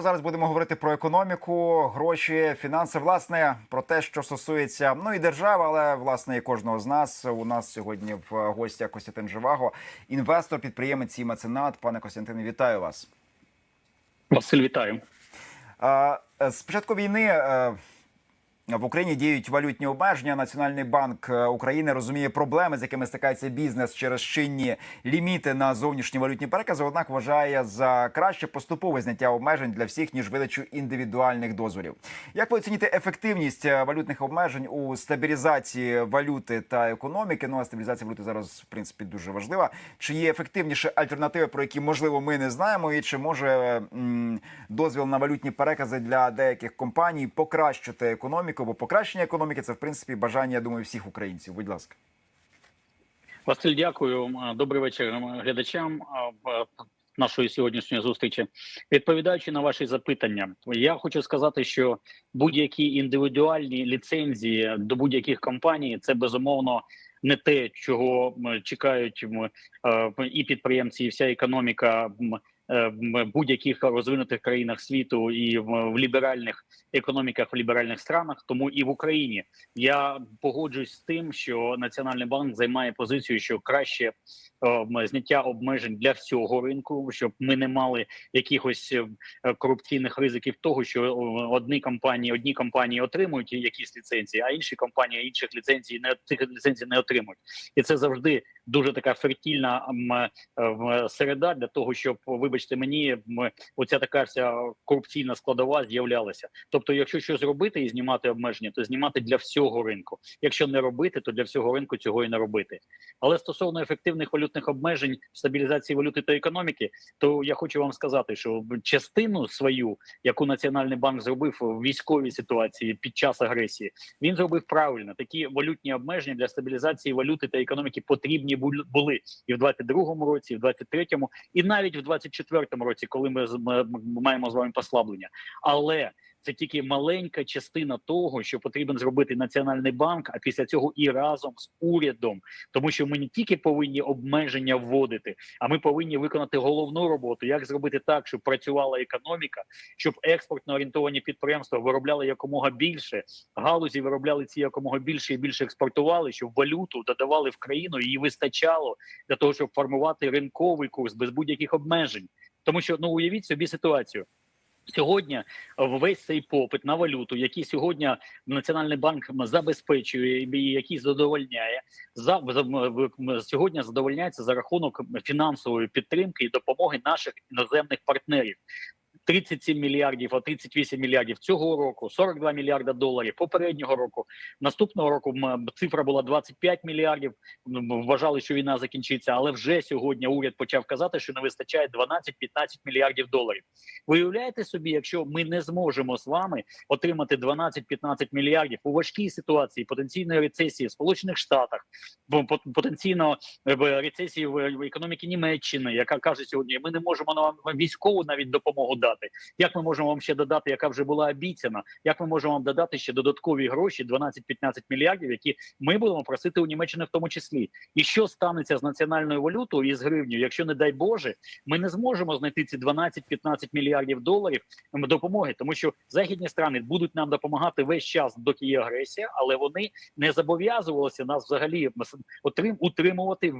Зараз будемо говорити про економіку, гроші, фінанси. Власне, про те, що стосується ну і держави, але власне і кожного з нас. У нас сьогодні в гостях Костянтин Живаго, інвестор, підприємець і меценат. Пане Костянтине, вітаю вас. Василь, вітаю. Е, З початку війни е, в Україні діють валютні обмеження. Національний банк е, України розуміє проблеми, з якими стикається бізнес через чинні ліміти на зовнішні валютні перекази. Однак вважає за краще поступове зняття обмежень для всіх ніж видачу індивідуальних дозволів. Як ви оціните ефективність е, валютних обмежень у стабілізації валюти та економіки? Ну а стабілізація валюти зараз в принципі дуже важлива. Чи є ефективніше альтернативи, про які можливо ми не знаємо, і чи може м, дозвіл на валютні перекази для деяких компаній покращити економіку? Бо покращення економіки це в принципі бажання, я думаю, всіх українців. Будь ласка. Василь, дякую. Добрий вечір глядачам нашої сьогоднішньої зустрічі. Відповідаючи на ваші запитання, я хочу сказати, що будь-які індивідуальні ліцензії до будь-яких компаній це безумовно не те, чого чекають і підприємці, і вся економіка в будь-яких розвинутих країнах світу і в ліберальних економіках в ліберальних странах, тому і в Україні. Я погоджуюсь з тим, що Національний банк займає позицію, що краще е, зняття обмежень для всього ринку, щоб ми не мали якихось е, корупційних ризиків, того що одні компанії, одні компанії отримують якісь ліцензії, а інші компанії інших ліцензій не цих ліцензій не отримують, і це завжди дуже така фертільна середа для того, щоб вибачте мені, оця така вся корупційна складова з'являлася. Тобто, якщо щось робити і знімати обмеження, то знімати для всього ринку. Якщо не робити, то для всього ринку цього і не робити. Але стосовно ефективних валютних обмежень, стабілізації валюти та економіки, то я хочу вам сказати, що частину свою, яку національний банк зробив в військовій ситуації під час агресії, він зробив правильно. Такі валютні обмеження для стабілізації валюти та економіки потрібні були і в 22-му році, і в 23-му, і навіть в 24-му році, коли ми маємо з вами послаблення, але це тільки маленька частина того, що потрібен зробити національний банк, а після цього і разом з урядом, тому що ми не тільки повинні обмеження вводити, а ми повинні виконати головну роботу, як зробити так, щоб працювала економіка, щоб експортно орієнтовані підприємства виробляли якомога більше, галузі виробляли ці якомога більше і більше експортували, щоб валюту додавали в країну її вистачало для того, щоб формувати ринковий курс без будь-яких обмежень, тому що ну уявіть собі ситуацію. Сьогодні весь цей попит на валюту, який сьогодні Національний банк забезпечує і який задовольняє, за сьогодні задовольняється за рахунок фінансової підтримки і допомоги наших іноземних партнерів. 37 мільярдів, а 38 мільярдів цього року, 42 мільярда доларів попереднього року. Наступного року цифра була 25 мільярдів. Вважали, що війна закінчиться, але вже сьогодні уряд почав казати, що не вистачає 12-15 мільярдів доларів. Виявляєте собі, якщо ми не зможемо з вами отримати 12-15 мільярдів у важкій ситуації потенційної рецесії в Сполучених Штатах, потенційно в рецесії в економіки Німеччини, яка каже сьогодні, ми не можемо нам військову навіть допомогу дати. Як ми можемо вам ще додати, яка вже була обіцяна? Як ми можемо вам додати ще додаткові гроші, 12-15 мільярдів, які ми будемо просити у Німеччини в тому числі? І що станеться з національною валютою і з гривнею, якщо не дай Боже, ми не зможемо знайти ці 12-15 мільярдів доларів допомоги, тому що західні страни будуть нам допомагати весь час, доки є агресія, але вони не зобов'язувалися нас взагалі утримувати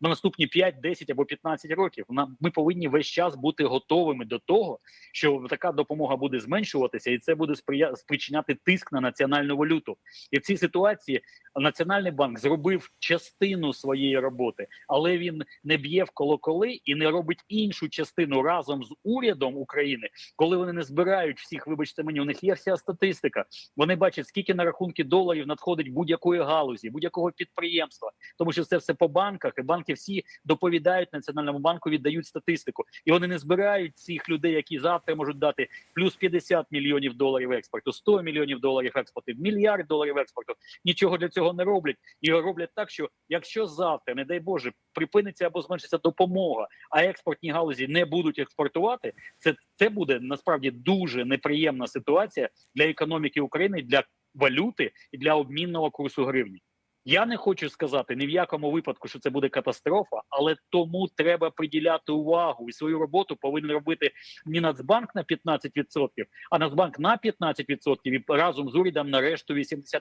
в наступні 5, 10 або 15 років. Нам ми повинні весь час бути готовими до того, що така допомога буде зменшуватися, і це буде сприя... спричиняти тиск на національну валюту. І в цій ситуації Національний банк зробив частину своєї роботи, але він не б'є в колоколи і не робить іншу частину разом з урядом України, коли вони не збирають всіх. Вибачте мені, у них є вся статистика. Вони бачать, скільки на рахунки доларів надходить будь-якої галузі, будь-якого підприємства, тому що це все по банках, і банки всі доповідають національному банку, віддають статистику, і вони не збирають цих людей, які які завтра можуть дати плюс 50 мільйонів доларів експорту, 100 мільйонів доларів експорту, мільярд доларів експорту. Нічого для цього не роблять і роблять так, що якщо завтра, не дай Боже, припиниться або зменшиться допомога, а експортні галузі не будуть експортувати, це, це буде насправді дуже неприємна ситуація для економіки України, для валюти і для обмінного курсу гривні. Я не хочу сказати ні в якому випадку, що це буде катастрофа, але тому треба приділяти увагу і свою роботу повинен робити не Нацбанк на 15%, а Нацбанк на 15% і разом з урядом на решту 85%,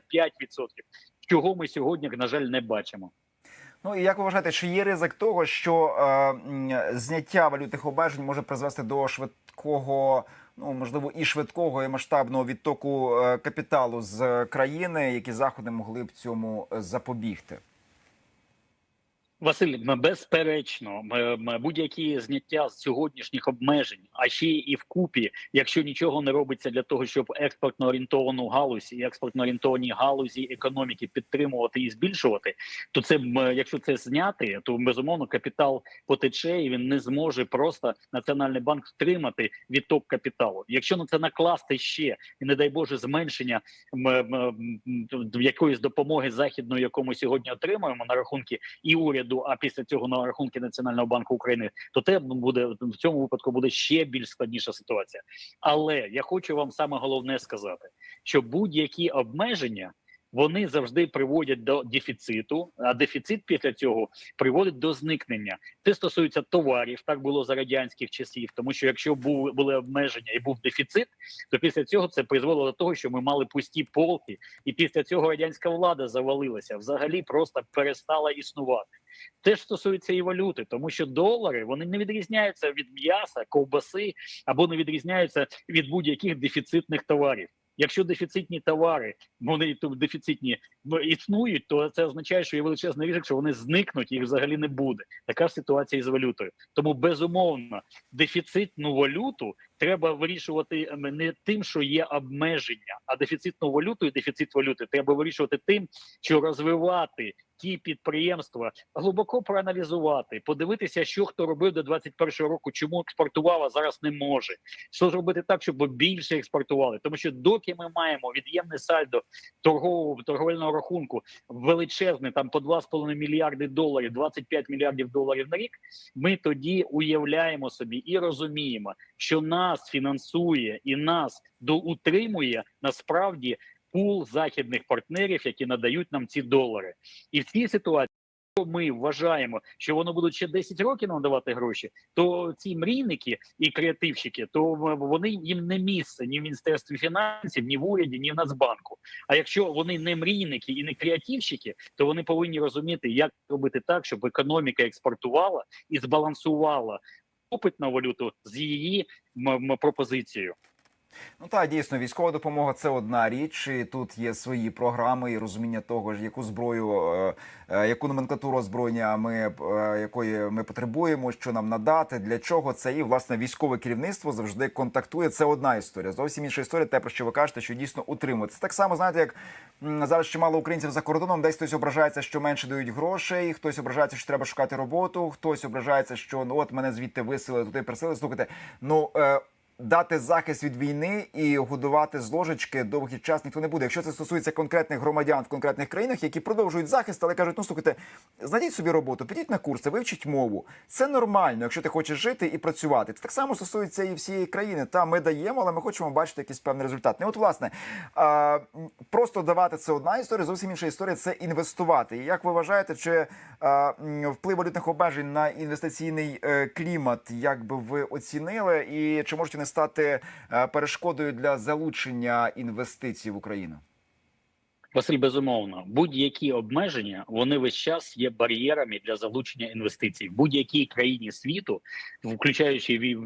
чого ми сьогодні, на жаль, не бачимо. Ну і як ви вважаєте, чи є ризик того, що е, зняття валютних обмежень може призвести до швидкого, ну можливо, і швидкого і масштабного відтоку е, капіталу з країни, які заходи могли б цьому е, запобігти? Василь, безперечно, будь-які зняття з сьогоднішніх обмежень, а ще і вкупі, якщо нічого не робиться для того, щоб експортно орієнтовану галузь і експортно орієнтовані галузі економіки підтримувати і збільшувати, то це якщо це зняти, то безумовно капітал потече і він не зможе просто національний банк втримати відток капіталу. Якщо на це накласти ще і не дай Боже зменшення якоїсь допомоги західної, яку ми сьогодні отримуємо на рахунки і уряду, а після цього на рахунки Національного банку України, то те буде в цьому випадку буде ще більш складніша ситуація. Але я хочу вам саме головне сказати, що будь-які обмеження. Вони завжди приводять до дефіциту, а дефіцит після цього приводить до зникнення. Це стосується товарів. Так було за радянських часів. Тому що якщо був були обмеження і був дефіцит, то після цього це призвело до того, що ми мали пусті полки, і після цього радянська влада завалилася, взагалі просто перестала існувати. Теж стосується і валюти, тому що долари вони не відрізняються від м'яса, ковбаси або не відрізняються від будь-яких дефіцитних товарів. Якщо дефіцитні товари вони тут дефіцитні ну, існують, то це означає, що є величезний ризик, що вони зникнуть, їх взагалі не буде. Така ж ситуація і з валютою. Тому безумовно дефіцитну валюту треба вирішувати ем, не тим, що є обмеження, а дефіцитну валюту і дефіцит валюти треба вирішувати тим, що розвивати ті підприємства, глибоко проаналізувати, подивитися, що хто робив до 21-го року, чому експортував, а зараз не може. Що зробити так, щоб більше експортували, тому що доки ми маємо від'ємне сальдо торгового торговельного рахунку величезне, там по 2,5 мільярди доларів, 25 мільярдів доларів на рік. Ми тоді уявляємо собі і розуміємо, що нас фінансує і нас доутримує насправді пул західних партнерів, які надають нам ці долари, і в цій ситуації. Ми вважаємо, що воно будуть ще 10 років надавати гроші, то ці мрійники і креативщики, то вони їм не місце ні в міністерстві фінансів, ні в уряді, ні в Нацбанку. А якщо вони не мрійники і не креативщики, то вони повинні розуміти, як робити так, щоб економіка експортувала і збалансувала попит на валюту з її пропозицією. Ну так, дійсно, військова допомога це одна річ. і Тут є свої програми і розуміння того, ж, яку зброю, е, е, яку номенклатуру озброєння ми е, якої ми потребуємо, що нам надати, для чого це і власне військове керівництво завжди контактує. Це одна історія. Зовсім інша історія, те про що ви кажете, що дійсно утримується. Так само знаєте, як зараз чимало українців за кордоном, десь хтось ображається, що менше дають грошей, хтось ображається, що треба шукати роботу, хтось ображається, що ну от мене звідти висили, туди присили. Слухайте, ну. Е, дати захист від війни і годувати з ложечки довгий час ніхто не буде. Якщо це стосується конкретних громадян в конкретних країнах, які продовжують захист, але кажуть, ну слухайте, знайдіть собі роботу, підіть на курси, вивчіть мову. Це нормально, якщо ти хочеш жити і працювати. Це так само стосується і всієї країни. Та ми даємо, але ми хочемо бачити якийсь певний результат. Не от власне а, просто давати це одна історія, зовсім інша історія це інвестувати. І як ви вважаєте, чи а, вплив валютних обмежень на інвестиційний е, клімат, як би ви оцінили, і чи можуть вони стати е, перешкодою для залучення інвестицій в Україну? Василь, безумовно, будь-які обмеження вони весь час є бар'єрами для залучення інвестицій в будь-якій країні світу, включаючи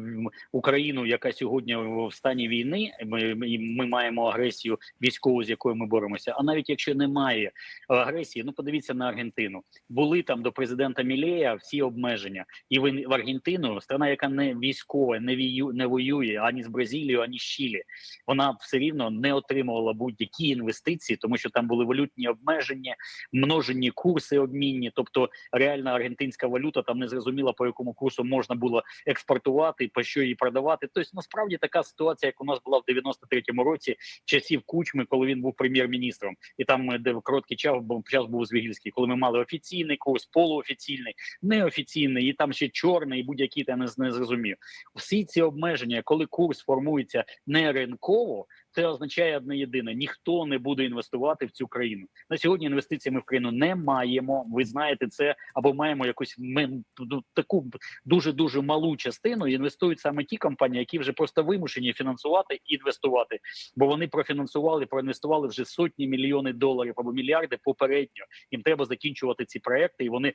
Україну, яка сьогодні в стані війни. Ми, ми, маємо агресію військову, з якою ми боремося. А навіть якщо немає агресії, ну подивіться на Аргентину. Були там до президента Мілея всі обмеження, і в Аргентину, страна, яка не військова, не вію, не воює ані з Бразилією, ані з Чилі. Вона все рівно не отримувала будь-які інвестиції, тому що там були валютні обмеження, множені курси обмінні. Тобто реальна аргентинська валюта там не зрозуміла, по якому курсу можна було експортувати, по що її продавати. Тобто, насправді така ситуація, як у нас була в 93-му році, часів кучми, коли він був прем'єр-міністром, і там е, де в короткий час був час був Звігільський, коли ми мали офіційний курс, полуофіційний, неофіційний, і там ще чорний, і будь-який я не, не зрозумів. Всі ці обмеження, коли курс формується не ринково, це означає одне єдине: ніхто не буде інвестувати в цю країну. На сьогодні інвестицій ми в країну не маємо. Ви знаєте це, або маємо якусь мен- ду- таку дуже дуже малу частину. Інвестують саме ті компанії, які вже просто вимушені фінансувати і інвестувати, бо вони профінансували, проінвестували вже сотні мільйони доларів або мільярди попередньо. Їм треба закінчувати ці проекти, і вони,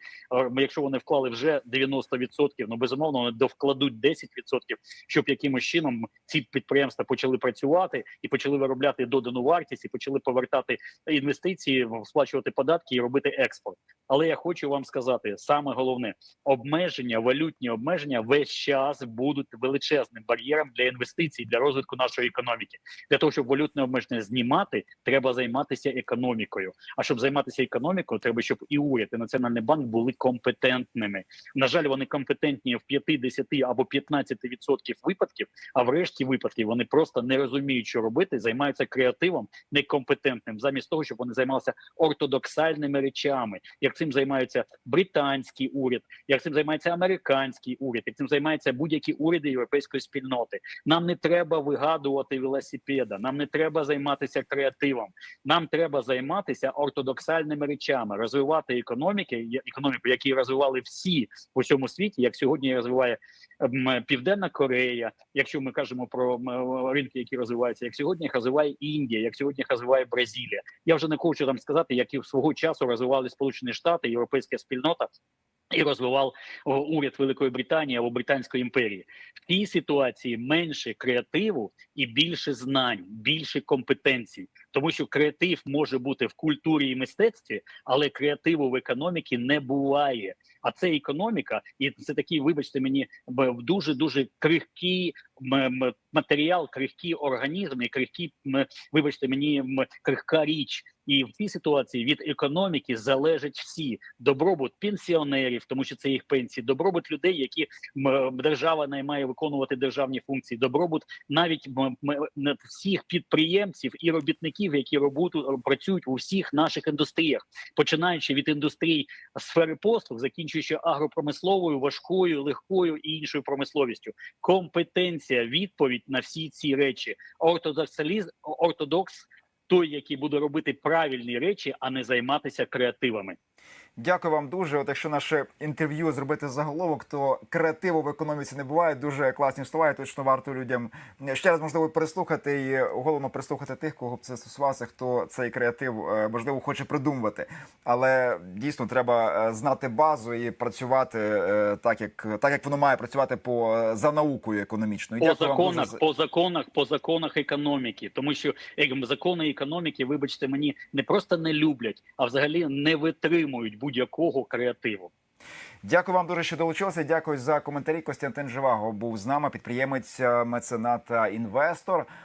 якщо вони вклали вже 90%, ну безумовно вони довкладуть 10%, щоб якимось чином ці підприємства почали працювати і почали виробляти додану вартість, і почали повертати інвестиції, сплачувати податки і робити експорт. Але я хочу вам сказати саме головне: обмеження, валютні обмеження весь час будуть величезним бар'єром для інвестицій, для розвитку нашої економіки. Для того щоб валютне обмеження знімати, треба займатися економікою. А щоб займатися економікою, треба, щоб і уряд, і національний банк були компетентними. На жаль, вони компетентні в 5, 10 або 15% випадків, а в решті випадків вони просто не розуміють, що робити, займаються креативом некомпетентним, замість того, щоб вони займалися ортодоксальними речами, як цим займаються британський уряд, як цим займається американський уряд, як цим займаються будь-які уряди європейської спільноти. Нам не треба вигадувати велосипеда, нам не треба займатися креативом. Нам треба займатися ортодоксальними речами, розвивати економіки, економіку, які розвивали всі в усьому світі, як сьогодні розвиває Південна Корея. Якщо ми кажемо про ринки, які розвиваються, як сьогодні їх розвиває Індія, як сьогодні їх розвиває Бразилія. Я вже не хочу там сказати, як і в свого часу розвивали Сполучені Штати, європейська спільнота. І розвивав уряд Великої Британії або Британської імперії в тій ситуації менше креативу і більше знань, більше компетенцій, тому що креатив може бути в культурі і мистецтві, але креативу в економіці не буває. А це економіка, і це такий, вибачте мені, дуже дуже крихкий матеріал, крихкий організм і крихкий, вибачте мені, крихка річ. І в цій ситуації від економіки залежать всі добробут пенсіонерів, тому що це їх пенсії, добробут людей, які держава наймає виконувати державні функції, добробут навіть всіх підприємців і робітників, які роботу працюють у всіх наших індустріях, починаючи від індустрій сфери послуг, закінчуючи агропромисловою, важкою, легкою і іншою промисловістю. Компетенція, відповідь на всі ці речі, ортодоксалізм, ортодокс. Той, який буде робити правильні речі, а не займатися креативами. Дякую вам дуже. От якщо наше інтерв'ю зробити заголовок, то креативу в економіці не буває. Дуже класні слова. і Точно варто людям ще раз можливо переслухати і головно прислухати тих, кого б це стосувалося, хто цей креатив е, можливо хоче придумувати. Але дійсно треба е, знати базу і працювати е, так, як так як воно має працювати по е, за наукою економічною. По дуже законах, за- по законах, по законах економіки, тому що як закони економіки, вибачте, мені не просто не люблять, а взагалі не витримують будь-якого креативу. Дякую вам дуже, що долучилися. Дякую за коментарі. Костянтин Живаго був з нами, підприємець, меценат інвестор.